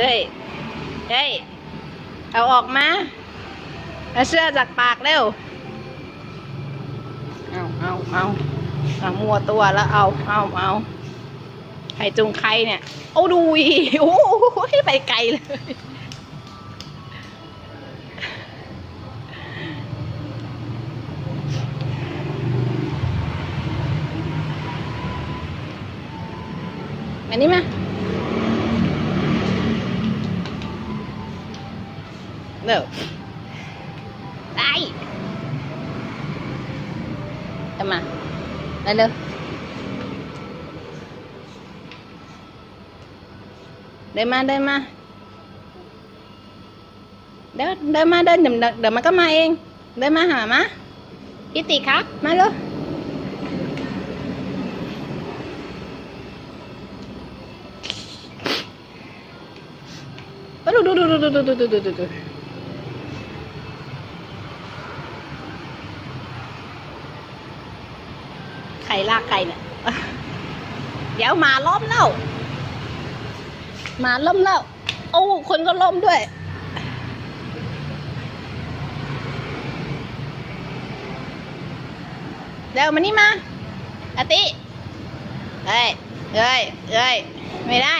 เฮ้ย เฮ้ย เอาออกมา เอาเสื้อจากปากเร็ว เอาเอาเอาเอามัวตัวแล้วเอาเอาเอาใครจุงใครเนี่ย โอ้ดูอีโอ้โหไปไกลเลยมานี่มาเร็วได้จะมาได้เร็วเดินมา No. Đây. Em mà. Lên lên. Đây mà, đây mà. Đó, đây mà đây đừng đừng mà có ma em. Đây mà hả má? Cái tì khác, má luôn. Đu đu đu đu đu đu đu đu đu aduh. ครลากใครเนี่ยเดี๋ยวมาล้มเล่ามาล้มเล่าโอ้คนก็ล้มด้วย เดี๋ยวมานี่มาอาติเฮ้ยเฮ้ยเฮ้ยไม่ได้